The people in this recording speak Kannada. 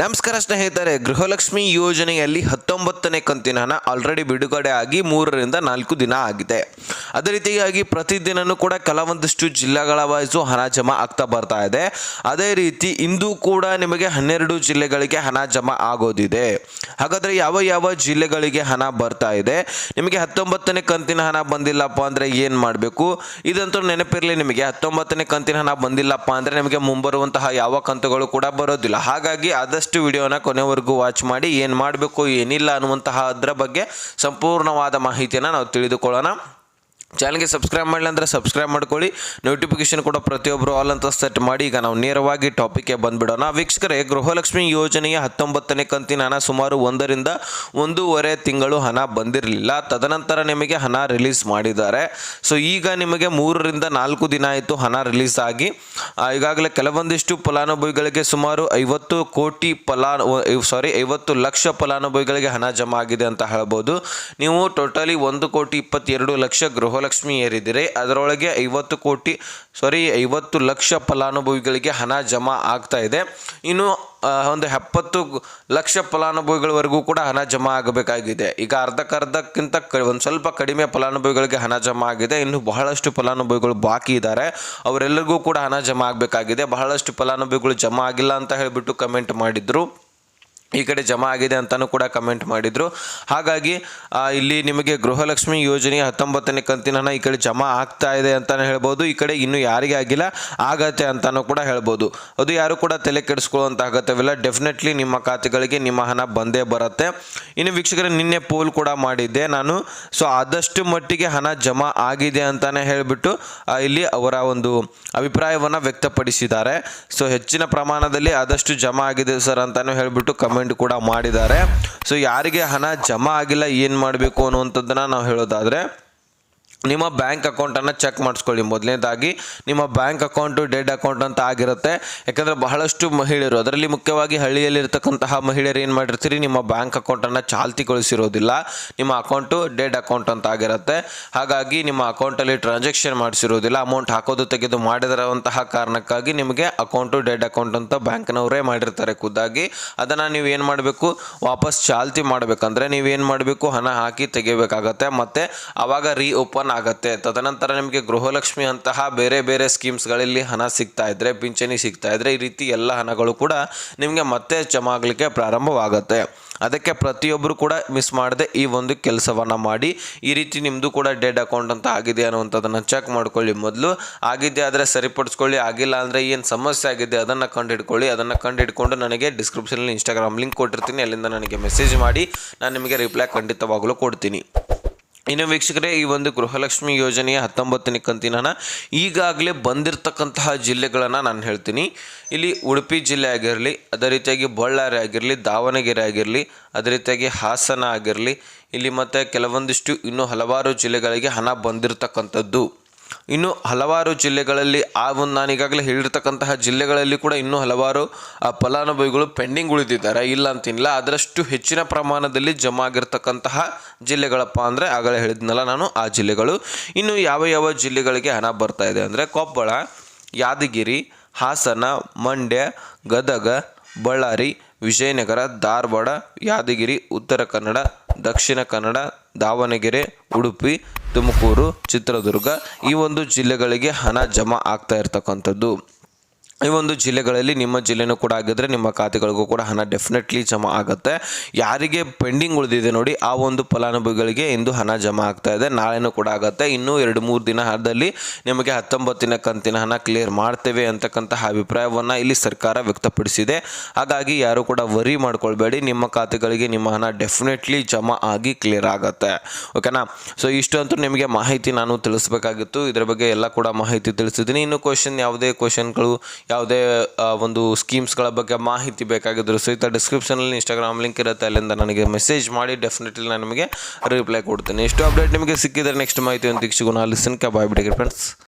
ನಮಸ್ಕಾರ ಸ್ನೇಹಿತರೆ, ಗೃಹಲಕ್ಷ್ಮಿ ಯೋಜನೆಯಲ್ಲಿ ಹತ್ತೊಂಬತ್ತನೇ ಕಂತಿನ ಹಣ ಆಲ್ರೆಡಿ ಬಿಡುಗಡೆ ಆಗಿ ಮೂರರಿಂದ ನಾಲ್ಕು ದಿನ ಆಗಿದೆ. ಅದೇ ರೀತಿಯಾಗಿ ಪ್ರತಿದಿನನೂ ಕೂಡ ಕೆಲವೊಂದಿಷ್ಟು ಜಿಲ್ಲೆಗಳ ವಯಸ್ಸು ಹಣ ಜಮಾ ಆಗ್ತಾ ಬರ್ತಾ ಇದೆ. ಅದೇ ರೀತಿ ಇಂದು ಕೂಡ ನಿಮಗೆ ಹನ್ನೆರಡು ಜಿಲ್ಲೆಗಳಿಗೆ ಹಣ ಜಮಾ ಆಗೋದಿದೆ. ಹಾಗಾದರೆ ಯಾವ ಯಾವ ಜಿಲ್ಲೆಗಳಿಗೆ ಹಣ ಬರ್ತಾ ಇದೆ? ನಿಮಗೆ ಹತ್ತೊಂಬತ್ತನೇ ಕಂತಿನ ಹಣ ಬಂದಿಲ್ಲಪ್ಪ ಅಂದರೆ ಏನು ಮಾಡಬೇಕು? ಇದಂತೂ ನೆನಪಿರಲಿ, ನಿಮಗೆ ಹತ್ತೊಂಬತ್ತನೇ ಕಂತಿನ ಹಣ ಬಂದಿಲ್ಲಪ್ಪ ಅಂದರೆ ನಿಮಗೆ ಮುಂಬರುವಂತಹ ಯಾವ ಕಂತುಗಳು ಕೂಡ ಬರೋದಿಲ್ಲ. ಹಾಗಾಗಿ ಆದಷ್ಟು ವಿಡಿಯೋನ ಕೊನೆವರೆಗೂ ವಾಚ್ ಮಾಡಿ ಏನು ಮಾಡಬೇಕು ಏನಿಲ್ಲ ಅನ್ನುವಂತಹ ಅದರ ಬಗ್ಗೆ ಸಂಪೂರ್ಣವಾದ ಮಾಹಿತಿಯನ್ನು ನಾವು ತಿಳಿದುಕೊಳ್ಳೋಣ. ಚಾನಲ್ಗೆ ಸಬ್ಸ್ಕ್ರೈಬ್ ಮಾಡಲಿ ಅಂದರೆ ಸಬ್ಸ್ಕ್ರೈಬ್ ಮಾಡ್ಕೊಳ್ಳಿ. ನೋಟಿಫಿಕೇಶನ್ ಕೂಡ ಪ್ರತಿಯೊಬ್ಬರು ಆಲ್ ಅಂತ ಸೆಟ್ ಮಾಡಿ. ಈಗ ನಾವು ನೇರವಾಗಿ ಟಾಪಿಕ್ಗೆ ಬಂದುಬಿಡೋಣ. ವೀಕ್ಷಕರೇ, ಗೃಹಲಕ್ಷ್ಮಿ ಯೋಜನೆಯ ಹತ್ತೊಂಬತ್ತನೇ ಕಂತಿನ ಹಣ ಸುಮಾರು ಒಂದರಿಂದ ಒಂದೂವರೆ ತಿಂಗಳು ಹಣ ಬಂದಿರಲಿಲ್ಲ. ತದನಂತರ ನಿಮಗೆ ಹಣ ರಿಲೀಸ್ ಮಾಡಿದ್ದಾರೆ. ಸೊ ಈಗ ನಿಮಗೆ ಮೂರರಿಂದ ನಾಲ್ಕು ದಿನ ಆಯಿತು ಹಣ ರಿಲೀಸ್ ಆಗಿ. ಈಗಾಗಲೇ ಕೆಲವೊಂದಿಷ್ಟು ಫಲಾನುಭವಿಗಳಿಗೆ ಸುಮಾರು ಐವತ್ತು ಕೋಟಿ ಫಲಾನು ಸಾರಿ ಐವತ್ತು ಲಕ್ಷ ಫಲಾನುಭವಿಗಳಿಗೆ ಹಣ ಜಮಾ ಆಗಿದೆ ಅಂತ ಹೇಳ್ಬೋದು. ನೀವು ಟೋಟಲಿ ಒಂದು ಕೋಟಿ ಇಪ್ಪತ್ತೆರಡು ಲಕ್ಷ ಗೃಹಲಕ್ಷ್ಮಿ ಏರಿದಿರಿ ಅದರೊಳಗೆ ಐವತ್ತು ಕೋಟಿ ಸಾರಿ ಐವತ್ತು ಲಕ್ಷ ಫಲಾನುಭವಿಗಳಿಗೆ ಹಣ ಜಮಾ ಆಗ್ತಾ ಇದೆ. ಇನ್ನು ಒಂದು ಎಪ್ಪತ್ತು ಲಕ್ಷ ಫಲಾನುಭವಿಗಳವರೆಗೂ ಕೂಡ ಹಣ ಜಮಾ ಆಗಬೇಕಾಗಿದೆ. ಈಗ ಅರ್ಧಕ್ಕರ್ಧಕ್ಕಿಂತ ಕ, ಒಂದು ಸ್ವಲ್ಪ ಕಡಿಮೆ ಫಲಾನುಭವಿಗಳಿಗೆ ಹಣ ಜಮಾ ಆಗಿದೆ. ಇನ್ನು ಬಹಳಷ್ಟು ಫಲಾನುಭವಿಗಳು ಬಾಕಿ ಇದ್ದಾರೆ. ಅವರೆಲ್ಲರಿಗೂ ಕೂಡ ಹಣ ಜಮಾ ಆಗಬೇಕಾಗಿದೆ. ಬಹಳಷ್ಟು ಫಲಾನುಭವಿಗಳು ಜಮಾ ಆಗಿಲ್ಲ ಅಂತ ಹೇಳಿಬಿಟ್ಟು ಕಮೆಂಟ್ ಮಾಡಿದ್ರು. ಈ ಕಡೆ ಜಮಾ ಆಗಿದೆ ಅಂತಲೂ ಕೂಡ ಕಮೆಂಟ್ ಮಾಡಿದರು. ಹಾಗಾಗಿ ಇಲ್ಲಿ ನಿಮಗೆ ಗೃಹಲಕ್ಷ್ಮಿ ಯೋಜನೆ ಹತ್ತೊಂಬತ್ತನೇ ಕಂತಿನ ಹಣ ಈ ಕಡೆ ಜಮಾ ಆಗ್ತಾ ಇದೆ ಅಂತಲೇ ಹೇಳ್ಬೋದು. ಈ ಕಡೆ ಇನ್ನೂ ಯಾರಿಗೆ ಆಗಿಲ್ಲ, ಆಗತ್ತೆ ಅಂತಲೂ ಕೂಡ ಹೇಳ್ಬೋದು. ಅದು ಯಾರು ಕೂಡ ತಲೆ ಕೆಡಿಸ್ಕೊಳ್ಳುವಂಥ ಅಗತ್ಯವಿಲ್ಲ. ಡೆಫಿನೆಟ್ಲಿ ನಿಮ್ಮ ಖಾತೆಗಳಿಗೆ ನಿಮ್ಮ ಹಣ ಬಂದೇ ಬರುತ್ತೆ. ಇನ್ನು ವೀಕ್ಷಕರೇ, ನಿನ್ನೆ ಪೋಲ್ ಕೂಡ ಮಾಡಿದ್ದೆ ನಾನು. ಸೊ ಆದಷ್ಟು ಮಟ್ಟಿಗೆ ಹಣ ಜಮಾ ಆಗಿದೆ ಅಂತಲೇ ಹೇಳಿಬಿಟ್ಟು ಇಲ್ಲಿ ಅವರ ಒಂದು ಅಭಿಪ್ರಾಯವನ್ನು ವ್ಯಕ್ತಪಡಿಸಿದ್ದಾರೆ. ಸೊ ಹೆಚ್ಚಿನ ಪ್ರಮಾಣದಲ್ಲಿ ಆದಷ್ಟು ಜಮಾ ಆಗಿದೆ ಸರ್ ಅಂತಲೂ ಹೇಳಿಬಿಟ್ಟು ಕಮೆಂಟ್ ಕೂಡ ಮಾಡಿದ್ದಾರೆ. ಸೊ ಯಾರಿಗೆ ಹಣ ಜಮಾ ಆಗಿಲ್ಲ ಏನು ಮಾಡಬೇಕು ಅನ್ನುವಂಥದ್ದನ್ನು ನಾವು ಹೇಳೋದಾದರೆ ನಿಮ್ಮ ಬ್ಯಾಂಕ್ ಅಕೌಂಟನ್ನು ಚೆಕ್ ಮಾಡಿಸ್ಕೊಳ್ಳಿ. ಮೊದಲನೇದಾಗಿ, ನಿಮ್ಮ ಬ್ಯಾಂಕ್ ಅಕೌಂಟು ಡೆಡ್ ಅಕೌಂಟ್ ಅಂತ ಆಗಿರುತ್ತೆ. ಯಾಕಂದರೆ ಬಹಳಷ್ಟು ಮಹಿಳೆಯರು, ಅದರಲ್ಲಿ ಮುಖ್ಯವಾಗಿ ಹಳ್ಳಿಯಲ್ಲಿರ್ತಕ್ಕಂತಹ ಮಹಿಳೆಯರು ಏನು ಮಾಡಿರ್ತೀರಿ? ನಿಮ್ಮ ಬ್ಯಾಂಕ್ ಅಕೌಂಟನ್ನು ಚಾಲ್ತಿಗೊಳಿಸಿರೋದಿಲ್ಲ. ನಿಮ್ಮ ಅಕೌಂಟು ಡೆಡ್ ಅಕೌಂಟ್ ಅಂತ ಆಗಿರುತ್ತೆ. ಹಾಗಾಗಿ ನಿಮ್ಮ ಅಕೌಂಟಲ್ಲಿ ಟ್ರಾನ್ಸಾಕ್ಷನ್ ಮಾಡಿಸಿರೋದಿಲ್ಲ. ಅಮೌಂಟ್ ಹಾಕೋದು ತೆಗೆದು ಮಾಡಿದಿರುವಂತಹ ಕಾರಣಕ್ಕಾಗಿ ನಿಮಗೆ ಅಕೌಂಟು ಡೆಡ್ ಅಕೌಂಟ್ ಅಂತ ಬ್ಯಾಂಕ್ನವರೇ ಮಾಡಿರ್ತಾರೆ ಖುದ್ದಾಗಿ. ಅದನ್ನು ನೀವು ಏನು ಮಾಡಬೇಕು? ವಾಪಸ್ ಚಾಲ್ತಿ ಮಾಡಬೇಕಂದ್ರೆ ನೀವೇನು ಮಾಡಬೇಕು? ಹಣ ಹಾಕಿ ತೆಗಿಬೇಕಾಗತ್ತೆ. ಮತ್ತು ಆವಾಗ ರೀ ಓಪನ್ ಆಗುತ್ತೆ. ತದನಂತರ ನಿಮಗೆ ಗೃಹಲಕ್ಷ್ಮಿ ಅಂತಹ ಬೇರೆ ಬೇರೆ ಸ್ಕೀಮ್ಸ್ಗಳಲ್ಲಿ ಹಣ ಸಿಗ್ತಾ ಇದ್ರೆ, ಪಿಂಚಣಿ ಸಿಗ್ತಾ ಇದ್ರೆ, ಈ ರೀತಿ ಎಲ್ಲ ಹಣಗಳು ಕೂಡ ನಿಮಗೆ ಮತ್ತೆ ಜಮಾ ಆಗಲಿಕ್ಕೆ ಪ್ರಾರಂಭವಾಗುತ್ತೆ. ಅದಕ್ಕೆ ಪ್ರತಿಯೊಬ್ಬರು ಕೂಡ ಮಿಸ್ ಮಾಡದೆ ಈ ಒಂದು ಕೆಲಸವನ್ನು ಮಾಡಿ, ಈ ರೀತಿ ನಿಮ್ಮದು ಕೂಡ ಡೆಡ್ ಅಕೌಂಟ್ ಅಂತ ಆಗಿದೆ ಅನ್ನುವಂಥದ್ದನ್ನು ಚೆಕ್ ಮಾಡ್ಕೊಳ್ಳಿ ಮೊದಲು. ಆಗಿದೆ ಆದರೆ ಸರಿಪಡಿಸ್ಕೊಳ್ಳಿ, ಆಗಿಲ್ಲ ಅಂದರೆ ಏನು ಸಮಸ್ಯೆ ಆಗಿದೆ ಅದನ್ನು ಕಂಡುಹಿಡ್ಕೊಳ್ಳಿ ಅದನ್ನು ಕಂಡು ಹಿಡ್ಕೊಂಡು ನನಗೆ ಡಿಸ್ಕ್ರಿಪ್ಷನಲ್ಲಿ ಇನ್ಸ್ಟಾಗ್ರಾಮ್ ಲಿಂಕ್ ಕೊಟ್ಟಿರ್ತೀನಿ. ಅಲ್ಲಿಂದ ನನಗೆ ಮೆಸೇಜ್ ಮಾಡಿ, ನಾನು ನಿಮಗೆ ರಿಪ್ಲೈ ಖಂಡಿತವಾಗಲೂ ಕೊಡ್ತೀನಿ. ಇನ್ನು ವೀಕ್ಷಕರೇ, ಈ ಒಂದು ಗೃಹಲಕ್ಷ್ಮಿ ಯೋಜನೆಯ ಹತ್ತೊಂಬತ್ತನೇ ಕಂತಿನ ಈಗಾಗಲೇ ಬಂದಿರತಕ್ಕಂತಹ ಜಿಲ್ಲೆಗಳನ್ನು ನಾನು ಹೇಳ್ತೀನಿ. ಇಲ್ಲಿ ಉಡುಪಿ ಜಿಲ್ಲೆ ಆಗಿರಲಿ, ಅದೇ ರೀತಿಯಾಗಿ ಬಳ್ಳಾರಿ ಆಗಿರಲಿ, ದಾವಣಗೆರೆ ಆಗಿರಲಿ, ಅದೇ ರೀತಿಯಾಗಿ ಹಾಸನ ಆಗಿರಲಿ, ಇಲ್ಲಿ ಮತ್ತು ಕೆಲವೊಂದಿಷ್ಟು ಇನ್ನೂ ಹಲವಾರು ಜಿಲ್ಲೆಗಳಿಗೆ ಹಣ ಬಂದಿರತಕ್ಕಂಥದ್ದು. ಇನ್ನು ಹಲವಾರು ಜಿಲ್ಲೆಗಳಲ್ಲಿ ಆ ಒಂದು ನಾನು ಈಗಾಗಲೇ ಹೇಳಿರ್ತಕ್ಕಂತಹ ಜಿಲ್ಲೆಗಳಲ್ಲಿ ಕೂಡ ಇನ್ನೂ ಹಲವಾರು ಫಲಾನುಭವಿಗಳು ಪೆಂಡಿಂಗ್ ಉಳಿದಿದ್ದಾರೆ. ಇಲ್ಲ ಅಂತಿಲ್ಲ ಅದರಷ್ಟು ಹೆಚ್ಚಿನ ಪ್ರಮಾಣದಲ್ಲಿ ಜಮಾ ಆಗಿರ್ತಕ್ಕಂತಹ ಜಿಲ್ಲೆಗಳಪ್ಪ ಅಂದರೆ ಆಗಲೇ ಹೇಳಿದ್ನಲ್ಲ ನಾನು, ಆ ಜಿಲ್ಲೆಗಳು. ಇನ್ನು ಯಾವ ಯಾವ ಜಿಲ್ಲೆಗಳಿಗೆ ಹಣ ಬರ್ತಾ ಇದೆ ಅಂದರೆ ಕೊಪ್ಪಳ, ಯಾದಗಿರಿ, ಹಾಸನ, ಮಂಡ್ಯ, ಗದಗ, ಬಳ್ಳಾರಿ, ವಿಜಯನಗರ, ಧಾರವಾಡ, ಯಾದಗಿರಿ, ಉತ್ತರ ಕನ್ನಡ ದಕ್ಷಿಣ ಕನ್ನಡ ದಾವಣಗೆರೆ ಉಡುಪಿ ತುಮಕೂರು ಚಿತ್ರದುರ್ಗ ಈ ಒಂದು ಜಿಲ್ಲೆಗಳಿಗೆ ಹಣ ಜಮಾ ಆಗ್ತಾ ಇರ್ತಕ್ಕಂಥದ್ದು. ಈ ಒಂದು ಜಿಲ್ಲೆಗಳಲ್ಲಿ ನಿಮ್ಮ ಜಿಲ್ಲೆನೂ ಕೂಡ ಆಗಿದ್ರೆ ನಿಮ್ಮ ಖಾತೆಗಳಿಗೂ ಕೂಡ ಹಣ ಡೆಫಿನೆಟ್ಲಿ ಜಮಾ ಆಗುತ್ತೆ. ಯಾರಿಗೆ ಪೆಂಡಿಂಗ್ ಉಳಿದಿದೆ ನೋಡಿ, ಆ ಒಂದು ಫಲಾನುಭವಿಗಳಿಗೆ ಇಂದು ಹಣ ಜಮಾ ಆಗ್ತಾ ಇದೆ. ನಾಳೆನೂ ಕೂಡ ಆಗುತ್ತೆ. ಇನ್ನೂ ಎರಡು, ಮೂರು ದಿನ ಹಾದಲ್ಲಿ ನಿಮಗೆ ಹತ್ತೊಂಬತ್ತಿನ ಕಂತಿನ ಹಣ ಕ್ಲಿಯರ್ ಮಾಡ್ತೇವೆ ಅಂತಕ್ಕಂತಹ ಅಭಿಪ್ರಾಯವನ್ನು ಇಲ್ಲಿ ಸರ್ಕಾರ ವ್ಯಕ್ತಪಡಿಸಿದೆ. ಹಾಗಾಗಿ ಯಾರು ಕೂಡ ವರಿ ಮಾಡ್ಕೊಳ್ಬೇಡಿ. ನಿಮ್ಮ ಖಾತೆಗಳಿಗೆ ನಿಮ್ಮ ಹಣ ಡೆಫಿನೆಟ್ಲಿ ಜಮಾ ಆಗಿ ಕ್ಲಿಯರ್ ಆಗುತ್ತೆ. ಓಕೆನಾ ಸೊ ಇಷ್ಟಂತೂ ನಿಮಗೆ ಮಾಹಿತಿ ನಾನು ತಿಳಿಸ್ಬೇಕಾಗಿತ್ತು. ಇದರ ಬಗ್ಗೆ ಎಲ್ಲ ಕೂಡ ಮಾಹಿತಿ ತಿಳಿಸಿದ್ದೀನಿ. ಇನ್ನು ಕ್ವಶನ್ ಯಾವುದೇ ಕ್ವಶನ್ಗಳು ಯಾವುದೇ ಒಂದು ಸ್ಕೀಮ್ಸ್ಗಳ ಬಗ್ಗೆ ಮಾಹಿತಿ ಬೇಕಾಗಿದ್ದರೂ ಸಹಿತ ಡಿಸ್ಕ್ರಿಪ್ಷನಲ್ಲಿ ಇನ್ಸ್ಟಾಗ್ರಾಮ್ ಲಿಂಕ್ ಇರುತ್ತೆ, ಅಲ್ಲಿಂದ ನನಗೆ ಮೆಸೇಜ್ ಮಾಡಿ ಡೆಫಿನೆಟ್ಲಿ ನಾನು ನಿಮಗೆ ರಿಪ್ಲೈ ಕೊಡ್ತೀನಿ. ಇಷ್ಟು ಅಪ್ಡೇಟ್ ನಿಮಗೆ ಸಿಕ್ಕಿದರೆ ನೆಕ್ಸ್ಟ್ ಮಾಹಿತಿ ಒಂದು ಸಿಗೋಣ ಲಿಸನ್ ಬಾಯ್ ಬಿಡಿಗೆ ಫ್ರೆಂಡ್ಸ್